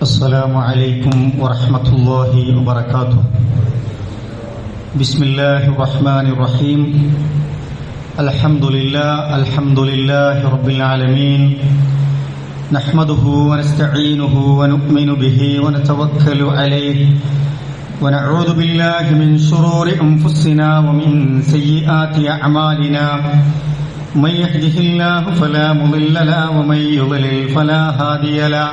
السلام عليكم ورحمة الله وبركاته. بسم الله الرحمن الرحيم. الحمد لله الحمد لله رب العالمين. نحمده ونستعينه ونؤمن به ونتوكل عليه. ونعوذ بالله من شرور أنفسنا ومن سيئات أعمالنا. من يهده الله فلا مضل له ومن يضلل فلا هادي له.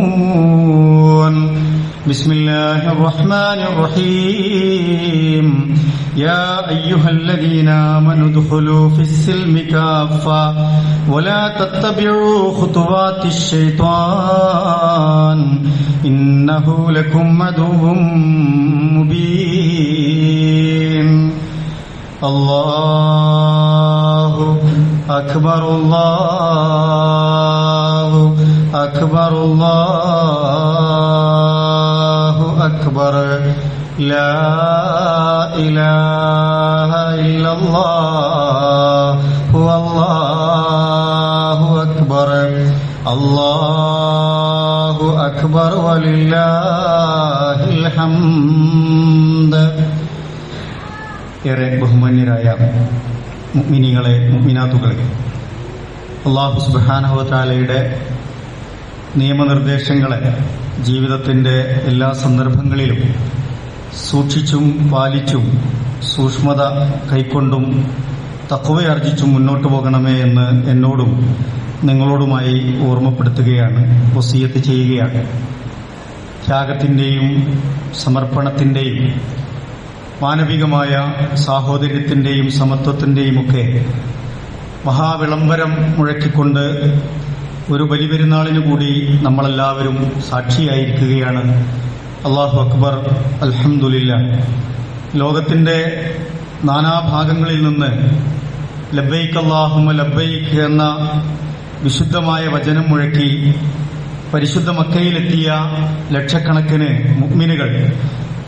بسم الله الرحمن الرحيم يا أيها الذين آمنوا ادخلوا في السلم كافة ولا تتبعوا خطوات الشيطان إنه لكم عدو مبين الله أكبر الله أكبر الله لا إله إلا الله هو الله أكبر الله أكبر ولله الحمد ഏറെ ബഹുമാന്യരായ മുഗ്മിനികളെ മുഗ്മിനാത്തുകളെ അള്ളാഹു സുബാനഹുത്താലയുടെ നിയമനിർദ്ദേശങ്ങളെ ജീവിതത്തിന്റെ എല്ലാ സന്ദർഭങ്ങളിലും സൂക്ഷിച്ചും പാലിച്ചും സൂക്ഷ്മത കൈക്കൊണ്ടും തക്കവയാർജിച്ചും മുന്നോട്ട് പോകണമേ എന്ന് എന്നോടും നിങ്ങളോടുമായി ഓർമ്മപ്പെടുത്തുകയാണ് ഒസിയത്ത് ചെയ്യുകയാണ്. ത്യാഗത്തിന്റെയും സമർപ്പണത്തിന്റെയും മാനവികമായ സാഹോദര്യത്തിന്റെയും സമത്വത്തിന്റെയും ഒക്കെ മഹാവിളംബരം മുഴക്കിക്കൊണ്ട് ഒരു ബലിപെരുന്നാളിന് കൂടി നമ്മളെല്ലാവരും സാക്ഷിയായിരിക്കുകയാണ്. അള്ളാഹു അക്ബർ അൽഹംദുലില്ല. ലോകത്തിന്റെ നാനാഭാഗങ്ങളിൽ നിന്ന് ലബൈക്ക് അള്ളാഹുമ ലബൈക്ക് എന്ന വിശുദ്ധമായ വചനം മുഴക്കി പരിശുദ്ധ മക്കയിലെത്തിയ ലക്ഷക്കണക്കിന് മുഗ്മിനുകൾ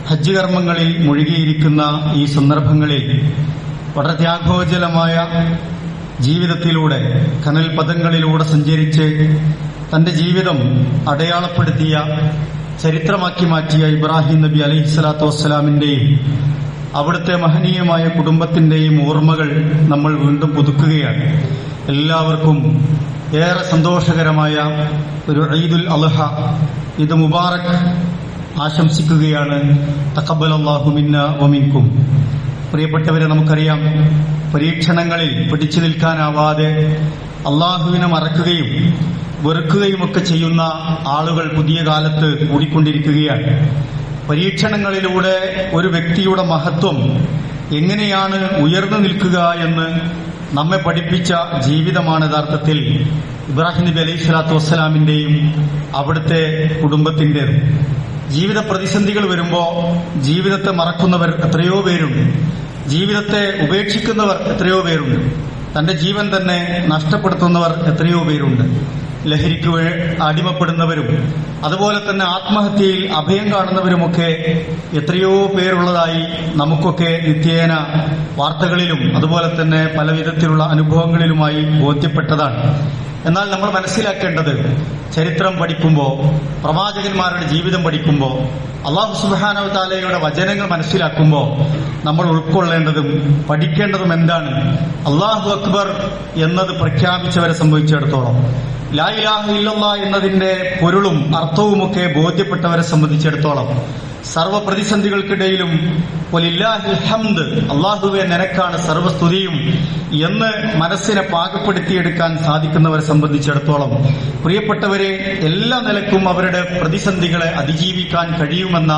ഹജ്ജ് കർമ്മങ്ങളിൽ മുഴുകിയിരിക്കുന്ന ഈ സന്ദർഭങ്ങളിൽ വളരെ ത്യാഗോജലമായ ജീവിതത്തിലൂടെ കനൽ പദങ്ങളിലൂടെ സഞ്ചരിച്ച് തന്റെ ജീവിതം അടയാളപ്പെടുത്തിയ ചരിത്രമാക്കി മാറ്റിയ ഇബ്രാഹിം നബി അലൈഹി സ്വലാത്തു വസ്സലാമിന്റെയും അവിടുത്തെ മഹനീയമായ കുടുംബത്തിന്റെയും ഓർമ്മകൾ നമ്മൾ വീണ്ടും പുതുക്കുകയാണ്. എല്ലാവർക്കും ഏറെ സന്തോഷകരമായ ഒരു ഈദുൽ അലഹ ഇത് മുബാറക് ആശംസിക്കുകയാണ്. തക്കബൽ അള്ളാഹു മിന്ന വമിൻകും പ്രിയപ്പെട്ടവരെ നമുക്കറിയാം പരീക്ഷണങ്ങളിൽ പിടിച്ചു നിൽക്കാനാവാതെ അള്ളാഹുവിനെ മറക്കുകയും വെറുക്കുകയും ഒക്കെ ചെയ്യുന്ന ആളുകൾ പുതിയ കാലത്ത് കൂടിക്കൊണ്ടിരിക്കുകയാണ്. പരീക്ഷണങ്ങളിലൂടെ ഒരു വ്യക്തിയുടെ മഹത്വം എങ്ങനെയാണ് ഉയർന്നു നിൽക്കുക എന്ന് നമ്മെ പഠിപ്പിച്ച ജീവിതമാണ് യഥാർത്ഥത്തിൽ ഇബ്രാഹിം നബി അലൈഹി സ്വലാത്തു വസ്സലാമിന്റെയും അവിടുത്തെ കുടുംബത്തിന്റെ ജീവിത പ്രതിസന്ധികൾ വരുമ്പോൾ ജീവിതത്തെ മറക്കുന്നവർ എത്രയോ പേരുണ്ട്. ജീവിതത്തെ ഉപേക്ഷിക്കുന്നവർ എത്രയോ പേരുണ്ട്. തന്റെ ജീവൻ തന്നെ നഷ്ടപ്പെടുത്തുന്നവർ എത്രയോ പേരുണ്ട്. ലഹരിക്ക് അടിമപ്പെടുന്നവരും അതുപോലെ തന്നെ ആത്മഹത്യയിൽ അഭയം കാണുന്നവരുമൊക്കെ എത്രയോ പേരുള്ളതായി നമുക്കൊക്കെ നിത്യേന വാർത്തകളിലും അതുപോലെ തന്നെ പലവിധത്തിലുള്ള അനുഭവങ്ങളിലുമായി ബോധ്യപ്പെട്ടതാണ്. എന്നാൽ നമ്മൾ മനസ്സിലാക്കേണ്ടത് ചരിത്രം പഠിക്കുമ്പോൾ പ്രവാചകന്മാരുടെ ജീവിതം പഠിക്കുമ്പോൾ അള്ളാഹു സുബാനവ് താലയുടെ വചനങ്ങൾ മനസ്സിലാക്കുമ്പോൾ നമ്മൾ ഉൾക്കൊള്ളേണ്ടതും പഠിക്കേണ്ടതും എന്താണ്? അള്ളാഹു അക്ബർ എന്നത് പ്രഖ്യാപിച്ചവരെ സംബന്ധിച്ചിടത്തോളം. ലാ ഇലാഹ ഇല്ലല്ലാ എന്നതിന്റെ പൊരുളും അർത്ഥവുമൊക്കെ ബോധ്യപ്പെട്ടവരെ സംബന്ധിച്ചിടത്തോളം. സർവ പ്രതിസന്ധികൾക്കിടയിലും "വലില്ലാഹിൽ ഹംദ് അള്ളാഹുവെ നിനക്കാണ് സർവസ്തുതിയും എന്ന് മനസ്സിനെ പാകപ്പെടുത്തിയെടുക്കാൻ സാധിക്കുന്നവരെ സംബന്ധിച്ചിടത്തോളം പ്രിയപ്പെട്ടവരെ എല്ലാ നിലക്കും അവരുടെ പ്രതിസന്ധികളെ അതിജീവിക്കാൻ കഴിയുമെന്ന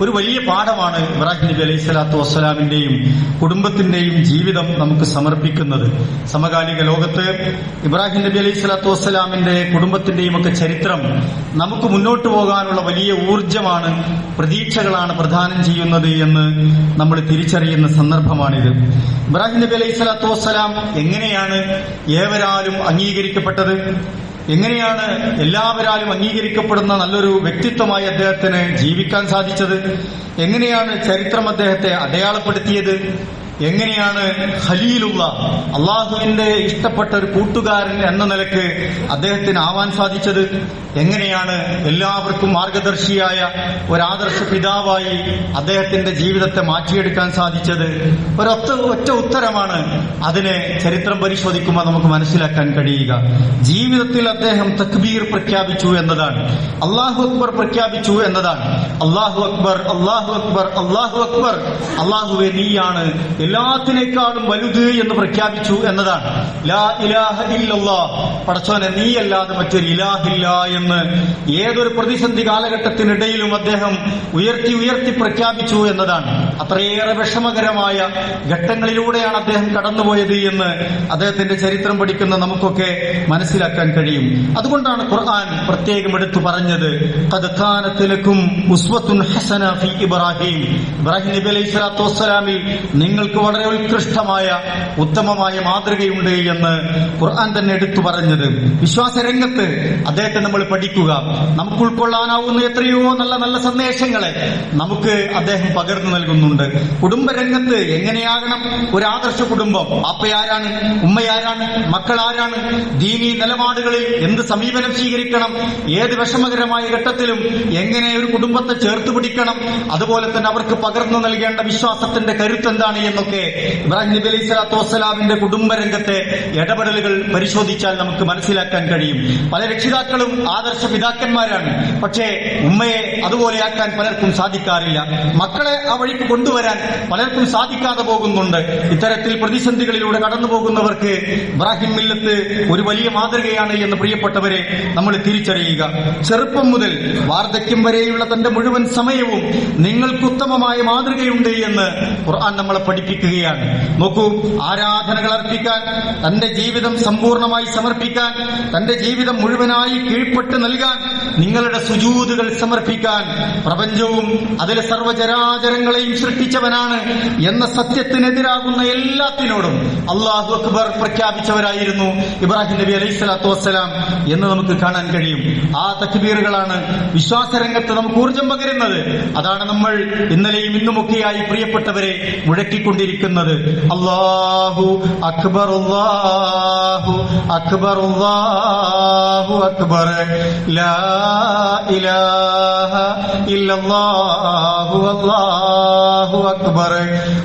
ഒരു വലിയ പാഠമാണ് ഇബ്രാഹിം നബി അലൈഹി സ്വലാത്തു വസ്സലാമിന്റെയും കുടുംബത്തിന്റെയും ജീവിതം നമുക്ക് സമർപ്പിക്കുന്നത്. സമകാലിക ലോകത്ത് ഇബ്രാഹിം നബി അലൈഹി സ്വലാത്തു വസ്സലാമിന്റെ കുടുംബത്തിന്റെയും ഒക്കെ ചരിത്രം നമുക്ക് മുന്നോട്ട് പോകാനുള്ള വലിയ ഊർജമാണ് പ്രതീക്ഷകളാണ് പ്രധാനം ചെയ്യുന്നത് എന്ന് നമ്മൾ തിരിച്ചറിയുന്ന സന്ദർഭമാണിത്. ഇബ്രാഹിം നബി അലൈഹി സ്വലാത്തു വസ്സലാം എങ്ങനെയാണ് ഏവരാലും അംഗീകരിക്കപ്പെട്ടത്? എങ്ങനെയാണ് എല്ലാവരാലും അംഗീകരിക്കപ്പെടുന്ന നല്ലൊരു വ്യക്തിത്വമായി അദ്ദേഹത്തിന് ജീവിക്കാൻ സാധിച്ചത്? എങ്ങനെയാണ് ചരിത്രം അദ്ദേഹത്തെ അടയാളപ്പെടുത്തിയത്? എങ്ങനെയാണ് ഖലീലുള്ള അള്ളാഹുവിന്റെ ഇഷ്ടപ്പെട്ട ഒരു കൂട്ടുകാരൻ എന്ന നിലയ്ക്ക് അദ്ദേഹത്തിന് ആവാൻ സാധിച്ചത്? എങ്ങനെയാണ് എല്ലാവർക്കും മാർഗദർശിയായ ഒരാദർശ പിതാവായി അദ്ദേഹത്തിന്റെ ജീവിതത്തെ മാറ്റിയെടുക്കാൻ സാധിച്ചത്? ഒരൊറ്റ ഒറ്റ ഉത്തരമാണ് അതിനെ ചരിത്രം പരിശോധിക്കുമ്പോൾ നമുക്ക് മനസ്സിലാക്കാൻ കഴിയുക. ജീവിതത്തിൽ അദ്ദേഹം തക്ബീർ പ്രഖ്യാപിച്ചു എന്നതാണ്. അള്ളാഹു അക്ബർ പ്രഖ്യാപിച്ചു എന്നതാണ്. അള്ളാഹു അക്ബർ അള്ളാഹു അക്ബർ അള്ളാഹു അക്ബർ അള്ളാഹുവെ നീയാണ് എല്ലാത്തിനേക്കാളും വലുത് എന്ന് പ്രഖ്യാപിച്ചു എന്നതാണ്. ലാ ഇലാഹ ഇല്ലല്ലാ. പടച്ചോനെ നീയല്ലാതെ മറ്റൊരു ഇലാഹില്ല എന്ന് ഏതൊരു പ്രതിസന്ധി കാലഘട്ടത്തിനിടയിലും അദ്ദേഹം ഉയർത്തി ഉയർത്തി പ്രഖ്യാപിച്ചു എന്നതാണ്. അത്രയേറെ വിഷമകരമായ ഘട്ടങ്ങളിലൂടെയാണ് അദ്ദേഹം കടന്നുപോയത് എന്ന് അദ്ദേഹത്തിന്റെ ചരിത്രം പഠിക്കുന്ന നമുക്കൊക്കെ മനസ്സിലാക്കാൻ കഴിയും. അതുകൊണ്ടാണ് ഖുർആൻ പ്രത്യേകം എടുത്തു പറഞ്ഞത് "ഖദ് കാനത്ത് ഉസ്വത്തുൻ ഹസന ഫി ഇബ്രാഹിം. ഇബ്രാഹിം നബി അലൈഹി സ്വലാത്തു വസ്സലാമിൽ നിങ്ങൾക്ക് വളരെ ഉത്കൃഷ്ടമായ ഉത്തമമായ മാതൃകയുണ്ട് എന്ന് ഖുർആൻ തന്നെ എടുത്തു പറഞ്ഞത് വിശ്വാസ രംഗത്ത് അദ്ദേഹത്തെ നമ്മൾ പഠിക്കുക. നമുക്ക് ഉൾക്കൊള്ളാനാവുന്ന എത്രയോ നല്ല നല്ല സന്ദേശങ്ങളെ നമുക്ക് അദ്ദേഹം പകർന്നു നൽകുന്നുണ്ട്. കുടുംബരംഗത്ത് എങ്ങനെയാകണം? ഒരു ആദർശ കുടുംബം. അപ്പയാരാണ് ഉമ്മയാരാണ്? മക്കളാരാണ്? ദീനീ നിലപാടുകളിൽ എന്ത് സമീപനം സ്വീകരിക്കണം? ഏത് വിഷമകരമായ ഘട്ടത്തിലും എങ്ങനെ ഒരു കുടുംബത്തെ ചേർത്ത് പിടിക്കണം? അതുപോലെ തന്നെ അവർക്ക് പകർന്നു നൽകേണ്ട വിശ്വാസത്തിന്റെ കരുത്ത് എന്താണ് എന്നൊക്കെ ഇബ്രാഹിം നബി അലൈഹി സ്വലാത്തു വസ്സലാമിന്റെ കുടുംബരംഗത്തെ ഇടപെടലുകൾ പരിശോധിച്ചാൽ നമുക്ക് മനസ്സിലാക്കാൻ കഴിയും. പല രക്ഷിതാക്കളും ആദർശ പിതാക്കന്മാരാണ്. പക്ഷേ ഉമ്മയെ അതുപോലെയാക്കാൻ പലർക്കും സാധിക്കാറില്ല. മക്കളെ ആ വഴിക്ക് കൊണ്ടുവരാൻ പലർക്കും സാധിക്കാതെ പോകുന്നുണ്ട്. ഇത്തരത്തിൽ പ്രതിസന്ധികളിലൂടെ കടന്നു പോകുന്നവർക്ക് ഇബ്രാഹിം മില്ലത്ത് ഒരു വലിയ മാതൃകയാണ് എന്ന് പ്രിയപ്പെട്ടവരെ നമ്മൾ തിരിച്ചറിയുക. ചെറുപ്പം മുതൽ വാർദ്ധക്യം വരെയുള്ള തന്റെ മുഴുവൻ സമയവും നിങ്ങൾക്ക് ഉത്തമമായ മാതൃകയുണ്ട് എന്ന് ഖുർആൻ നമ്മളെ പഠിപ്പിക്കുകയാണ്. നോക്കൂ ആരാധനകൾ അർപ്പിക്കാൻ തന്റെ ജീവിതം സമ്പൂർണമായി സമർപ്പിക്കാൻ തന്റെ ജീവിതം മുഴുവനായി കീഴ്പ്പെട്ട് നൽകാൻ നിങ്ങളുടെ സുജൂതുകൾ സമർപ്പിക്കാൻ പ്രപഞ്ചവും അതിലെ സർവചരാചരങ്ങളെയും സൃഷ്ടിച്ചവനാണ് എന്ന സത്യത്തിനെതിരാകുന്ന എല്ലാത്തിനോടും അള്ളാഹു അക്ബർ പ്രഖ്യാപിച്ചവരായിരുന്നു ഇബ്രാഹിം നബി അലൈഹി സ്വലാത്തു വസ്സലാം എന്ന് നമുക്ക് കാണാൻ കഴിയും. ആ തക്ബീറുകളാണ് വിശ്വാസരംഗത്ത് നമുക്ക് ഊർജം പകരുന്നത്. അതാണ് നമ്മൾ ഇന്നലെയും ഇന്നുമൊക്കെയായി പ്രിയപ്പെട്ടവരെ മുഴക്കിക്കൊണ്ടിരിക്കുന്നത്. അള്ളാഹു അക്ബർ അള്ളാഹു അക്ബർ. അള്ളാഹു അക്ബർ. ലാ ഇലാഹ ഇല്ലല്ലാഹു അല്ലാഹു അക്ബർ.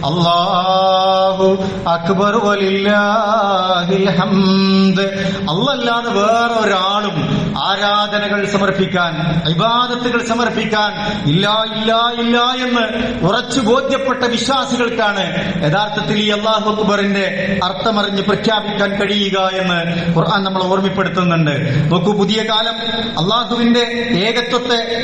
അല്ലാഹു അക്ബർ വലില്ലാഹിൽ ഹംദ്. അല്ലല്ലാതെ വേറെ ഒരാളും ആരാധനകൾ സമർപ്പിക്കാൻ ഇബാദത്തുകൾ സമർപ്പിക്കാൻ ഇല്ല ഇല്ല ഇല്ല എന്ന് ഉറച്ചു ബോധ്യപ്പെട്ട വിശ്വാസികൾക്കാണ് യഥാർത്ഥത്തിൽ ഈ അള്ളാഹു അക്ബറിന്റെ അർത്ഥമറിഞ്ഞ് പ്രഖ്യാപിക്കാൻ കഴിയുക എന്ന് ഖുർആൻ നമ്മൾ ഓർമ്മപ്പെടുത്തുന്നുണ്ട്. നോക്കൂ പുതിയ കാലം അള്ളാഹുവിന്റെ ഏകത്വത്തെ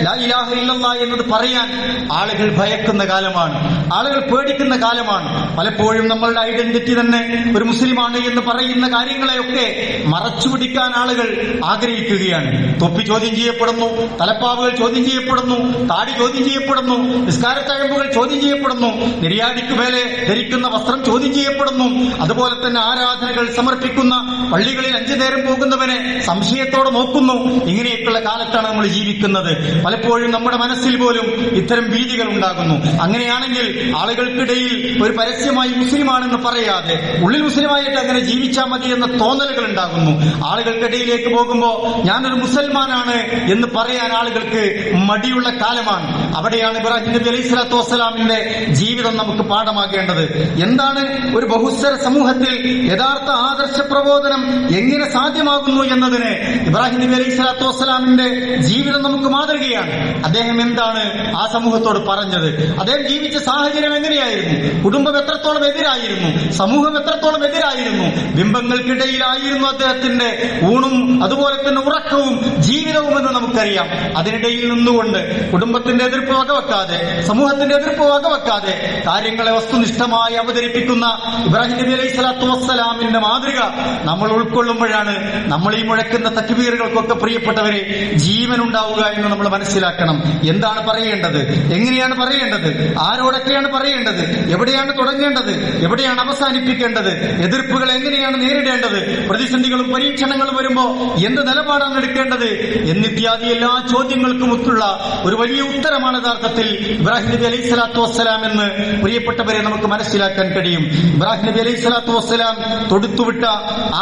എന്നത് പറയാൻ ആളുകൾ ഭയക്കുന്ന കാലമാണ്. ആളുകൾ പേടിക്കുന്ന കാലമാണ്. പലപ്പോഴും നമ്മളുടെ ഐഡന്റിറ്റി തന്നെ ഒരു മുസ്ലിമാണ് എന്ന് പറയുന്ന കാര്യങ്ങളെയൊക്കെ മറച്ചുപിടിക്കാൻ ആളുകൾ ആഗ്രഹിക്കുകയാണ്. തൊപ്പി ചോദ്യം ചെയ്യപ്പെടുന്നു തലപ്പാവുകൾ ചോദ്യം ചെയ്യപ്പെടുന്നു താടി ചോദ്യം ചെയ്യപ്പെടുന്നു നിസ്കാരത്തഴമ്പുകൾ ചോദ്യം ചെയ്യപ്പെടുന്നു നിര്യാടിക്ക് മേലെ ധരിക്കുന്ന വസ്ത്രം ചോദ്യം ചെയ്യപ്പെടുന്നു. അതുപോലെ തന്നെ ആരാധനകൾ സമർപ്പിക്കുന്ന പള്ളികളിൽ അഞ്ചു നേരം പോകുന്നവനെ സംശയത്തോടെ നോക്കുന്നു. ഇങ്ങനെയൊക്കെയുള്ള കാലത്താണ് നമ്മൾ ജീവിക്കുന്നത്. പലപ്പോഴും നമ്മുടെ മനസ്സിൽ പോലും ഇത്തരം ഭീതികൾ ഉണ്ടാകുന്നു. അങ്ങനെയാണെങ്കിൽ ആളുകൾക്കിടയിൽ ഒരു പരസ്യമായി മുസ്ലിമാണെന്ന് പറയാതെ ഉള്ളിൽ മുസ്ലിമായിട്ട് അങ്ങനെ ജീവിച്ചാൽ മതി എന്ന തോന്നലുകൾ ഉണ്ടാകുന്നു. ആളുകൾക്കിടയിലേക്ക് പോകുമ്പോ ഞാനൊരു മുസൽമാനാണ് എന്ന് പറയാൻ ആളുകൾക്ക് മടിയുള്ള കാലമാണ്. അവിടെയാണ് ഇബ്രാഹിം നബി അലൈഹി സ്വലാത്തു വസ്സലാമിന്റെ ജീവിതം നമുക്ക് പാഠമാക്കേണ്ടത് എന്താണ് ഒരു ബഹുസ്വര സമൂഹത്തിൽ യഥാർത്ഥ ആദർശ പ്രബോധനം എങ്ങനെ സാധ്യമാകുന്നു എന്നതിന് ഇബ്രാഹിം നബി അലൈഹി സ്വലാത്തു വസ്സലാമിന്റെ ജീവിതം നമുക്ക് മാതൃകയാണ്. അദ്ദേഹം എന്താണ് ആ സമൂഹത്തോട് പറഞ്ഞത്? അദ്ദേഹം ജീവിച്ച സാഹചര്യം എങ്ങനെയായിരുന്നു? കുടുംബം എത്രത്തോളം എതിരായിരുന്നു? സമൂഹം എത്രത്തോളം എതിരായിരുന്നു? ബിംബങ്ങൾക്കിടയിലായിരുന്നു അദ്ദേഹത്തിന്റെ ഊണും അതുപോലെ തന്നെ ഉറക്കവും ജീവിതവും എന്ന് നമുക്കറിയാം. അതിനിടയിൽ നിന്നുകൊണ്ട് കുടുംബത്തിന്റെ എതിർപ്പ് വകവെക്കാതെ സമൂഹത്തിന്റെ എതിർപ്പ് വകവെക്കാതെ കാര്യങ്ങളെ വസ്തുനിഷ്ഠമായി അവതരിപ്പിക്കുന്ന ഇബ്രാഹിം നബി അലൈഹി സ്വലാത്തു വസ്സലാമിന്റെ മാതൃക നമ്മൾ ഉൾക്കൊള്ളുമ്പോഴാണ് നമ്മൾ ഈ മുഴക്കുന്ന തക്ബീറുകൾക്കൊക്കെ പ്രിയപ്പെട്ടവരെ ജീവൻ ഉണ്ടാവുക എന്ന് നമ്മൾ മനസ്സിലാക്കണം. എന്താണ് പറയേണ്ടത്? എങ്ങനെയാണ് പറയേണ്ടത്? ആരോടൊക്കെയാണ് പറയേണ്ടത്? എവിടെയാണ് തുടങ്ങേണ്ടത്? എവിടെയാണ് അവസാനിപ്പിക്കേണ്ടത്? എതിർപ്പുകൾ എങ്ങനെയാണ് നേരിടേണ്ടത്? പ്രതിസന്ധികളും പരീക്ഷണങ്ങളും വരുമ്പോ എന്ത് നിലപാടാണ് എടുക്കേണ്ടത് എന്നിത്യാദി എല്ലാ ചോദ്യങ്ങൾക്കും ഒത്തുള്ള ഒരു വലിയ ഉത്തരമാണ് യഥാർത്ഥത്തിൽ ഇബ്രാഹിം നബി അലൈഹി സ്വലാത്തു വസ്സലാം എന്ന് പ്രിയപ്പെട്ടവരെ നമുക്ക് മനസ്സിലാക്കാൻ കഴിയും. ഇബ്രാഹിം നബി അലൈഹി സ്വലാത്തു വസ്സലാം തൊടുത്തുവിട്ട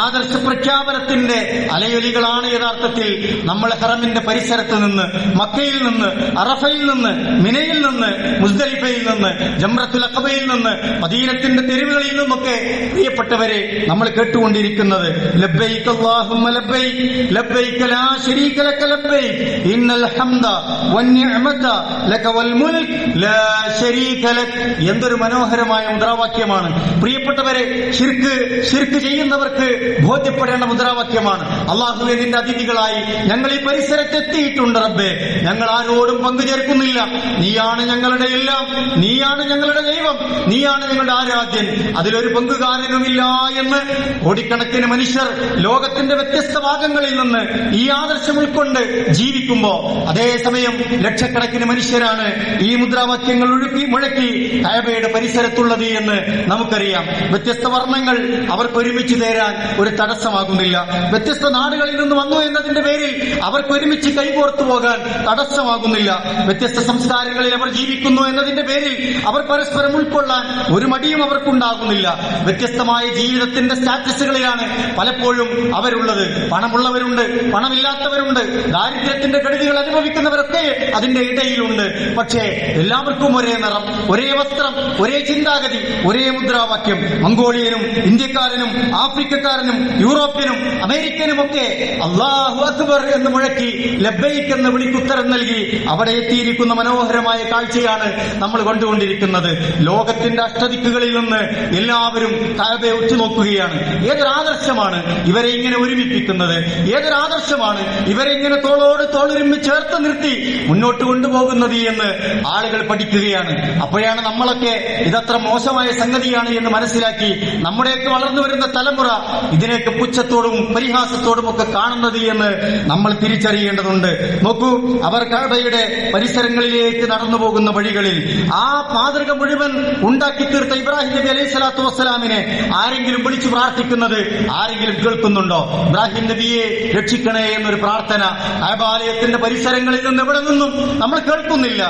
ആദർശ പ്രഖ്യാപനത്തിന്റെ അലയൊലികളാണ് യഥാർത്ഥത്തിൽ നമ്മൾ ഹറമിന്റെ പരിസരത്ത് നിന്ന് മക്കയിൽ നിന്ന് അറഫയിൽ നിന്ന് മിനയിൽ നിന്ന് മുസ്ദലിഫയിൽ നിന്ന് ജംറത്തുൽ അഖബയിൽ നിന്ന് മദീനത്തിന്റെ തെരുവുകളിൽ നിന്നൊക്കെ പ്രിയപ്പെട്ടവരെ നമ്മൾ കേട്ടുകൊണ്ടിരിക്കുന്നത് ലബ്ബൈക്ക് അല്ലാഹുമ്മ ലബ്ബൈക് ലബ്ബൈക ലക ലബ്ബൈക് ഇന്നൽ ഹംദ വന്നിഅമത ലക വൽ മുൽക് ലാ ശരീക ലക് എന്തൊരു മനോഹരമായ മുദ്രാവാക്യമാണ്. പ്രിയപ്പെട്ടവരെ ശിർക്ക് ശിർക്ക് ചെയ്യുന്നവർക്ക് ബോധ്യപ്പെടേണ്ട മുദ്രാവാക്യമാണ്. അള്ളാഹുവെ നിന്റെ അതിഥികളായി ഞങ്ങൾ ഈ പരിസരത്തെത്തിയിട്ടുണ്ട് റബ്ബെ. ഞങ്ങൾ ആരോടും പങ്കുചേർക്കുന്നില്ല നീയാണ് ഞങ്ങളുടെ എല്ലാം. നീയാണ് ഞങ്ങളുടെ ദൈവം. നീയാണ് ഞങ്ങളുടെ ആരാധ്യൻ. അതിലൊരു പങ്കുകാരനുമില്ല എന്ന് കോടിക്കണക്കിന് മനുഷ്യർ ലോകത്തിന്റെ വ്യത്യസ്ത ഭാഗങ്ങളിൽ നിന്ന് ഈ ആദർശം ഉൾക്കൊണ്ട് ജീവിക്കുമ്പോ അതേസമയം ലക്ഷക്കണക്കിന് മനുഷ്യരാണ് ഈ മുദ്രാവാക്യങ്ങൾ ഒഴുക്കി മുഴക്കി കയബയുടെ പരിസരത്തുള്ളത് എന്ന് നമുക്കറിയാം. വ്യത്യസ്ത വർണങ്ങൾ അവർക്ക് ഒരുമിച്ച് തേരാൻ ഒരു തടസ്സമാകുന്നില്ല. വ്യത്യസ്ത നാടുകളിൽ നിന്ന് വന്നു എന്നതിന്റെ പേരിൽ അവർക്ക് ഒരുമിച്ച് കൈകോർത്തു പോകാൻ തടസ്സമാകുന്നില്ല. വ്യത്യസ്ത സംസ്കാരങ്ങളിൽ അവർ ജീവിക്കുന്നു എന്നതിന്റെ പേരിൽ അവർ പരസ്പരം ഉൾക്കൊള്ളാൻ ഒരു മടിയും അവർക്കുണ്ടാകുന്നില്ല. വ്യത്യസ്തമായ ജീവിതത്തിന്റെ സ്റ്റാറ്റസുകളിലാണ് പലപ്പോഴും അവരുള്ളത്. പണമുള്ളവരുണ്ട് പണമില്ലാത്തവരുണ്ട് ദാരിദ്ര്യത്തിന്റെ കെടുതികൾ അനുഭവിക്കുന്നവരൊക്കെ അതിന്റെ ഇടയിലുണ്ട്. പക്ഷേ എല്ലാവർക്കും ഒരേ നിറം ഒരേ വസ്ത്രം ഒരേ ചിന്താഗതി ഒരേ മുദ്രാവാക്യം. മംഗോളിയനും ഇന്ത്യക്കാരനും ആഫ്രിക്കക്കാരനും യൂറോപ്യനും അമേരിക്കനും ഒക്കെ അള്ളാഹു അക്ബർ എന്ന് മുഴക്കി ലബ്ബൈക്ക് എന്ന് വിളിക്കുത്തരം നൽകി അവിടെ എത്തിയിരിക്കുന്ന മനോഹരമായ കാഴ്ചയാണ് നമ്മൾ കണ്ടുകൊണ്ടിരിക്കുന്നത്. ലോകത്തിന്റെ അഷ്ടദിക്കുകളിൽ നിന്ന് എല്ലാവരും കാബയെ ഉറ്റുനോക്കുകയാണ്. ഏതൊരാദർശമാണ് ഇവരെ ഇങ്ങനെ ഒരുമിപ്പിക്കുന്നത്? ഏതൊരു ആദർശമാണ് ഇവരെങ്ങനെ തോളോട് തോളൊരുമി ചേർത്ത് നിർത്തി മുന്നോട്ട് കൊണ്ടുപോകുന്നത് എന്ന് ആളുകൾ പഠിക്കുകയാണ്. അപ്പോഴാണ് നമ്മളൊക്കെ ഇതത്ര മോശമായ സംഗതിയാണ് എന്ന് മനസ്സിലാക്കി നമ്മുടെയൊക്കെ വളർന്നു വരുന്ന തലമുറ ഇതിനെയൊക്കെ പുച്ഛത്തോടും പരിഹാസത്തോടും ഒക്കെ കാണുന്നത് എന്ന് നമ്മൾ തിരിച്ചറിയേണ്ടതുണ്ട്. നോക്കൂ അവർ കടയുടെ പരിസരങ്ങളിലേക്ക് നടന്നു പോകുന്ന വഴികളിൽ ആ മാതൃക മുഴുവൻ ഉണ്ടാക്കി തീർത്ത ഇബ്രാഹിം നബി അലൈഹി സ്വലാത്തു വസ്സലാമിനെ ആരെങ്കിലും വിളിച്ചു പ്രാർത്ഥിക്കുന്നത് ആരെങ്കിലും കേൾക്കുന്നുണ്ടോ? ഇബ്രാഹിം നബിയെ രക്ഷിക്കണേ എന്നൊരു പ്രാർത്ഥന. കഴബാലയത്തിന്റെ പരിസരങ്ങളിൽ നിന്ന് എവിടെ നിന്നും നമ്മൾ കേൾക്കുന്നില്ല.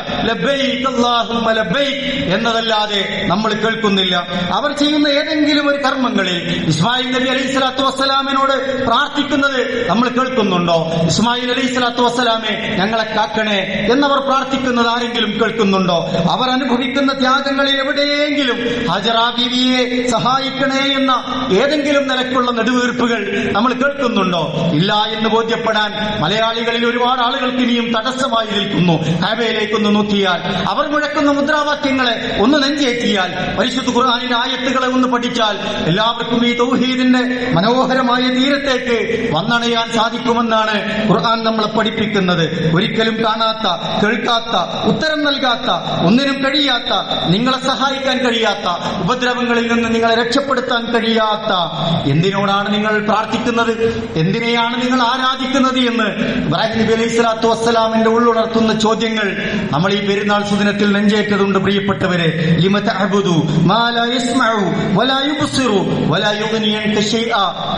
എന്നതല്ലാതെ നമ്മൾ കേൾക്കുന്നില്ല. അവർ ചെയ്യുന്ന ഏതെങ്കിലും ഒരു കർമ്മങ്ങളിൽ ഇസ്മായിൽ നബി അലൈഹി സ്വലാത്തു വസ്സലാമിനോട് പ്രാർത്ഥിക്കുന്നത് നമ്മൾ കേൾക്കുന്നുണ്ടോ? ഇസ്മായിൽ അലൈഹി സ്വലാത്തു വസ്സലാമെ ഞങ്ങളെ കാക്കണേ എന്നവർ പ്രാർത്ഥിക്കുന്നത് ആരെങ്കിലും കേൾക്കുന്നുണ്ടോ? അവർ അനുഭവിക്കുന്ന ത്യാഗങ്ങളിൽ എവിടെയെങ്കിലും ഹജറാ ബീവിയെ സഹായിക്കണേ എന്ന ഏതെങ്കിലും നിലക്കുള്ള നെടുവീർപ്പുകൾ നമ്മൾ കേൾക്കുന്നുണ്ടോ? ഇല്ല എന്ന് ബോധ്യപ്പെടാൻ മലയാളികളിൽ ഒരുപാട് ആളുകൾക്ക് ഇനിയും തടസ്സമായി നിൽക്കുന്നു. ഹൈവേയിലേക്കൊന്ന് നോക്കിയാൽ അവർ മുഴക്കുന്ന മുദ്രാവാക്യങ്ങളെ ഒന്ന് നെഞ്ചേറ്റിയാൽ പരിശുദ്ധ ഖുർആാനിന്റെ ആയത്തുകളെ ഒന്ന് പഠിച്ചാൽ എല്ലാവർക്കും ഈ തൗഹീദിന്റെ മനോഹരമായ തീരത്തേക്ക് വന്നണയാൻ സാധിക്കുമെന്നാണ് ഖുർആൻ നമ്മളെ പഠിപ്പിക്കുന്നത്. ഒരിക്കലും കാണാത്ത കേൾക്കാത്ത ഉത്തരം നൽകാത്ത ഒന്നിനും കഴിയാത്ത നിങ്ങളെ സഹായിക്കാൻ കഴിയാത്ത ഉപദ്രവങ്ങളിൽ നിന്ന് നിങ്ങളെ രക്ഷപ്പെടുത്താൻ കഴിയാത്ത എന്തിനോടാണ് നിങ്ങൾ പ്രാർത്ഥിക്കുന്നത്? എന്തിനെയാണ് നിങ്ങൾ ആരാധിക്കുന്നത് ആരാധിക്കുന്നത് എന്ന് ഇബ്രാഹിം നബി അലൈഹി സ്വലാത്തു വസ്സലാമിന്റെ ഉള്ളുണർത്തുന്ന ചോദ്യങ്ങൾ നമ്മൾ ഈ പെരുന്നാൾ സുദിനത്തിൽ നെഞ്ചേറ്റതുണ്ട് പ്രിയപ്പെട്ടവരെ.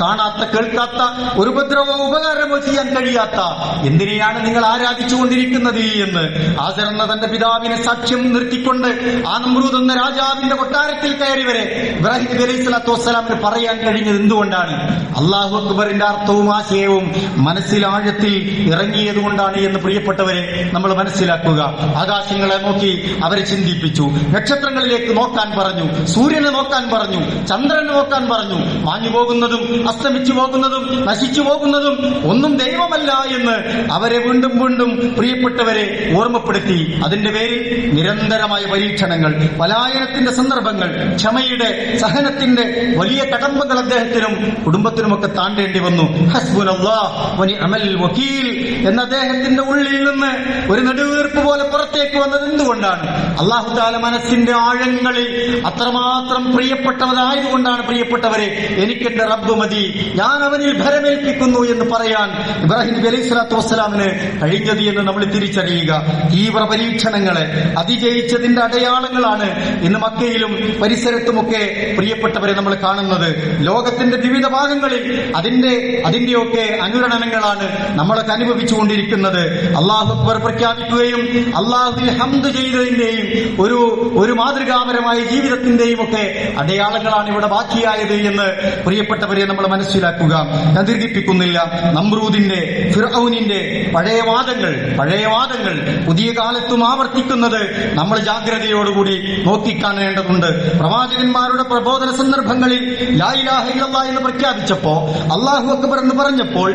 കാണാത്ത കേൾക്കാത്ത ഒരു ഉപദ്രവോ ഉപകാരമോ ചെയ്യാൻ കഴിയാത്ത എന്തിനെയാണ് നിങ്ങൾ ആരാധിച്ചുകൊണ്ടിരിക്കുന്നത് എന്ന് ആചരണ തന്റെ പിതാവിനെ സാക്ഷ്യം നിർത്തിക്കൊണ്ട് ആ നമ്രൂദ് എന്ന രാജാവിന്റെ കൊട്ടാരത്തിൽ കയറി വരെ ഇബ്രാഹിം നബി അലൈഹി സ്വലാത്തു വസ്സലാമിന് പറയാൻ കഴിഞ്ഞത് എന്തുകൊണ്ടാണ്? അള്ളാഹു അക്ബറിന്റെ അർത്ഥവും ആശയവും മനസ്സിലാഴത്തിൽ ഇറങ്ങിയത് കൊണ്ടാണ് എന്ന് പ്രിയപ്പെട്ടവരെ നമ്മൾ മനസ്സിലാക്കുക. ആകാശങ്ങളെ നോക്കി അവരെ ചിന്തിപ്പിച്ചു. നക്ഷത്രങ്ങളിലേക്ക് നോക്കാൻ പറഞ്ഞു. സൂര്യനെ നോക്കാൻ പറഞ്ഞു. ചന്ദ്രനെ നോക്കാൻ പറഞ്ഞു. മാഞ്ഞു പോകുന്നതും അസ്തമിച്ചു പോകുന്നതും നശിച്ചു പോകുന്നതും ഒന്നും ദൈവമല്ല എന്ന് അവരെ വീണ്ടും വീണ്ടും പ്രിയപ്പെട്ടവരെ ഓർമ്മപ്പെടുത്തി. അതിന്റെ പേരിൽ നിരന്തരമായ പരീക്ഷണങ്ങൾ പലായനത്തിന്റെ സന്ദർഭങ്ങൾ ക്ഷമയുടെ സഹനത്തിന്റെ വലിയ കടമ്പകൾ അദ്ദേഹത്തിനും കുടുംബത്തിനുമൊക്കെ താണ്ടേണ്ടി വന്നു. ഹസ്ബുനല്ലാഹ്. വനിഅമൽ വക്കീൽ എന്ന അദ്ദേഹത്തിന്റെ ഉള്ളിൽ നിന്ന് ഒരു നെടുവീർപ്പ് പോലെ പുറത്തേക്ക് വന്നത് എന്തുകൊണ്ടാണ്? അള്ളാഹു താല മനസ്സിന്റെ ആഴങ്ങളിൽ അത്രമാത്രം പ്രിയപ്പെട്ടവരായതുകൊണ്ടാണ് പ്രിയപ്പെട്ടവരെ എനിക്കെന്റെ റബ്ബ് മതി ഞാൻ അവനിൽ ഭരമേൽപ്പിക്കുന്നു എന്ന് പറയാൻ ഇബ്രാഹിം നബി അലൈഹി സ്വലാത്തു വസ്സലാമിന് കഴിഞ്ഞത് എന്ന് നമ്മൾ തിരിച്ചറിയുക. തീവ്ര പരീക്ഷണങ്ങളെ അതിജയിച്ചതിന്റെ അടയാളങ്ങളാണ് ഇന്ന് മക്കയിലും പരിസരത്തുമൊക്കെ പ്രിയപ്പെട്ടവരെ നമ്മൾ കാണുന്നത്. ലോകത്തിന്റെ വിവിധ ഭാഗങ്ങളിൽ അതിന്റെ അതിന്റെയൊക്കെ അനുരണനങ്ങളാണ് നമ്മളൊക്കെ അനുഭവിച്ചുകൊണ്ടിരിക്കുന്നത്. അള്ളാഹു അക്ബർ പ്രഖ്യാപിക്കുകയും അള്ളാഹുവിൽ ഹംദ് ചെയ്തതിന്റെയും ഒരു ഒരു മാതൃകാപരമായ ജീവിതത്തിന്റെയും ഒക്കെ അടയാളങ്ങളാണ് ഇവിടെ ബാക്കിയായത് എന്ന് പ്രിയപ്പെട്ടവരെ നമ്മൾ മനസ്സിലാക്കുക. ഞാൻ ദീർഘിപ്പിക്കുന്നില്ല. നമ്രൂദിന്റെ ഫിറൌനിന്റെ പഴയ വാദങ്ങൾ പഴയ വാദങ്ങൾ പുതിയ കാലത്തും ആവർത്തിക്കുന്നത് നമ്മൾ ജാഗ്രതയോടുകൂടി നോക്കിക്കാണേണ്ടതുണ്ട്. പ്രവാചകന്മാരുടെ പ്രബോധന സന്ദർഭങ്ങളിൽ ലാ ഇലാഹ ഇല്ലല്ലാഹ് എന്ന് പ്രഖ്യാപിച്ചപ്പോ അള്ളാഹു അക്ബർ എന്ന് പറഞ്ഞപ്പോൾ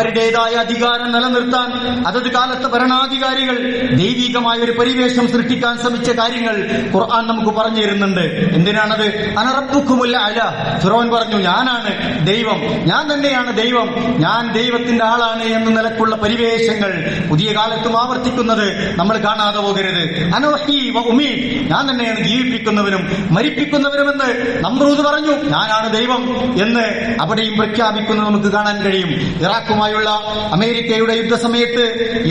അവരുടേതായ അധികാരം നിലനിർത്താൻ അതത് കാലത്തെ ഭരണാധികാരികൾ ദൈവികമായ ഒരു പരിവേഷം സൃഷ്ടിക്കാൻ ശ്രമിച്ച കാര്യങ്ങൾ ഖുർആൻ നമുക്ക് പറഞ്ഞു തരുന്നുണ്ട്. എന്തിനാണത്? അനറപ്പുക്കുമല്ല അല. ഫിറോൻ പറഞ്ഞു ഞാനാണ് ദൈവം. ഞാൻ തന്നെയാണ് ദൈവം. ഞാൻ ദൈവത്തിന്റെ ആളാണ് എന്ന നിലക്കുള്ള പരിവേഷങ്ങൾ പുതിയ കാലത്തും ആവർത്തിക്കുന്നത് നമ്മൾ കാണാതെ പോകരുത്. അനോഹി ഞാൻ തന്നെയാണ് ജീവിപ്പിക്കുന്നവനും മരിപ്പിക്കുന്നവനുമെന്ന് നമ്രൂദ് പറഞ്ഞു ഞാനാണ് ദൈവം എന്ന് അവിടെയും പ്രഖ്യാപിക്കുന്നത് നമുക്ക് കാണാൻ കഴിയും. ഇറാഖുമായുള്ള അമേരിക്കയുടെ യുദ്ധസമയത്ത്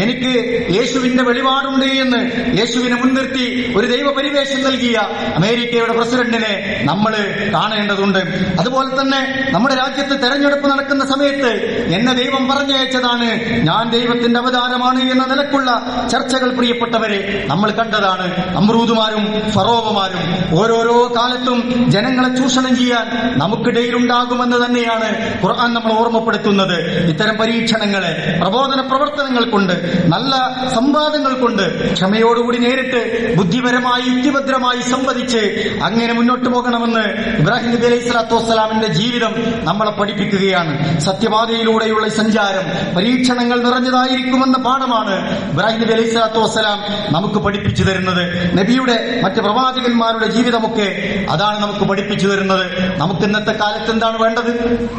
എനിക്ക് യേശുവിന്റെ വെളിപാടുണ്ട് എന്ന് യേശുവിനെ മുൻനിർത്തി ഒരു ദൈവ പരിവേഷം നൽകിയ അമേരിക്കയുടെ പ്രസിഡന്റിനെ നമ്മൾ കാണേണ്ടതുണ്ട്. അതുപോലെ തന്നെ നമ്മുടെ രാജ്യത്ത് തെരഞ്ഞെടുപ്പ് നടക്കുന്ന സമയത്ത് എന്നെ ദൈവം പറഞ്ഞയച്ചതാണ് ഞാൻ ദൈവത്തിന്റെ അവതാരമാണ് എന്ന നിലക്കുള്ള ചർച്ചകൾ പ്രിയപ്പെട്ടവരെ നമ്മൾ കണ്ടതാണ് അമ്രൂദുമാരും ഫറോവമാരും ഓരോരോ കാലത്തും ജനങ്ങളെ ചൂഷണം ചെയ്യാൻ നമുക്കിടയിലുണ്ടാകുമെന്ന് തന്നെയാണ് ഖുർആൻ നമ്മൾ ഓർമ്മപ്പെടുത്തുന്നത്. ഇത്തരം പരീക്ഷണങ്ങളെ പ്രബോധന പ്രവർത്തനങ്ങൾ കൊണ്ട് നല്ല സംവാദങ്ങൾ കൊണ്ട് ക്ഷമയോടുകൂടി നേരിട്ട് ബുദ്ധിപരമായി യുക്തിഭദ്രമായി സംവദിച്ച് അങ്ങനെ മുന്നോട്ട് പോകണമെന്ന് ഇബ്രാഹിം നബി അലൈഹി സ്വലാത്തു വസ്സലാമിന്റെ ജീവിതം നമ്മളെ പഠിപ്പിക്കുകയാണ്. സത്യപാതയിലൂടെയുള്ള സഞ്ചാരം പരീക്ഷണങ്ങൾ നിറഞ്ഞതായിരിക്കുമെന്ന പാഠമാണ് ഇബ്രാഹിം നബി അലൈഹി സ്വലാത്തു വസ്സലാം നമുക്ക് പഠിപ്പിച്ചു തരുന്നത്. നബിയുടെ മറ്റ് പ്രവാചകന്മാരുടെ ജീവിതമൊക്കെ അതാണ് നമുക്ക് പഠിപ്പിച്ചു തരുന്നത്. നമുക്ക് ഇന്നത്തെ കാലത്ത് എന്താണ് വേണ്ടത്?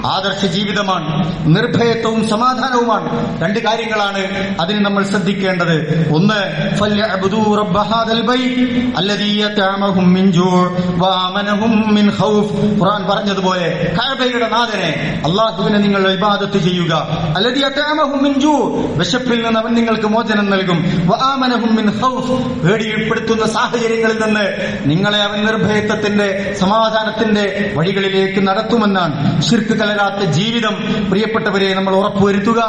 ആദർശ ജീവിതമാണ്. നിർഭയത്വവും സമാധാനവുമാണ്. രണ്ട് കാര്യങ്ങളാണ് അതിന് നമ്മൾ ശ്രദ്ധിക്കേണ്ടത്. ഒന്ന് ഖുർആൻ പറഞ്ഞതുപോലെ കഅബയുടെ നാഥനെ അല്ലാഹുവിനെ നിങ്ങൾ ഇബാദത്ത് ചെയ്യുക. ജൂഅ് വിശപ്പിൽ നിന്ന് അവൻ നിങ്ങൾക്ക് മോചനം നൽകും. പേടിപ്പെടുത്തുന്ന സാഹചര്യങ്ങളിൽ നിന്ന് നിങ്ങളെ അവൻ നിർഭയത്വത്തിന്റെ സമാധാനത്തിന്റെ വഴികളിലേക്ക് നടത്തുമെന്നാണ്. ശിർക്ക് കലരാത്ത ജീവിതം. പ്രിയപ്പെട്ടവരെ നമ്മൾ ഉറപ്പുവരുത്തുക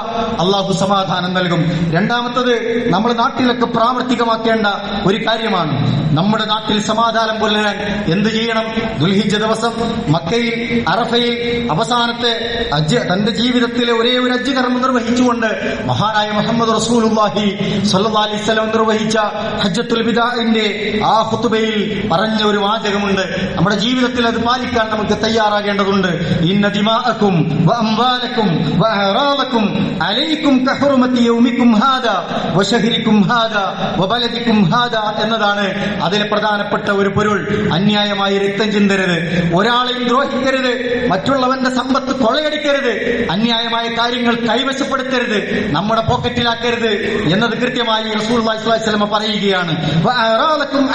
അള്ളാഹു സമാധാനം നൽകും. രണ്ടാമത്തത് നമ്മുടെ നാട്ടിലൊക്കെ പ്രാവർത്തികമാക്കേണ്ട ഒരു കാര്യമാണ്. നമ്മുടെ നാട്ടിൽ സമാധാനം പുലരാൻ എന്ത് ചെയ്യണം? ദുൽഹിജ ദിവസം മക്കയിൽ അറഫയിൽ അവസാനത്തെ അജ് തന്റെ ജീവിതത്തിലെ ഒരേ ഒരു അജ്ജ് കർമ്മം നിർവഹിച്ചുകൊണ്ട് മഹാനായ മുഹമ്മദ് അലൈഹി വസല്ലം നിർവഹിച്ച ഹജ്ജത്തുൽ ബിദാഇന്റെ ആ ഹുത്തുബയിൽ പറഞ്ഞ ഒരു വാചകമുണ്ട്. നമ്മുടെ ജീവിതത്തിൽ അത് പാലിക്കാൻ നമുക്ക് തയ്യാറാകേണ്ടതുണ്ട്. ഇന്ന ദിമാഅക്കും അഹ്റാദക്കും അലൈക്കും കഹുറുമത്തി യൗമിക്കും ഹാദ വശഹരിക്കും ഹാദ ഹാദാ ഹാദ എന്നതാണ് അതിലെ പ്രധാനപ്പെട്ട ഒരു പൊരുൾ. അന്യായമായി രക്തം ചിന്തരുത് ഒരാളെയും ദ്രോഹിക്കരുത് മറ്റുള്ളവന്റെ സമ്പത്ത് കൊളയടിക്കരുത് അന്യായമായ കാര്യങ്ങൾ കൈവശപ്പെടുത്തരുത് നമ്മുടെ പോക്കറ്റിലാക്കരുത് എന്നത് കൃത്യമായി റസൂൽ വസല്ലം പറയുകയാണ്.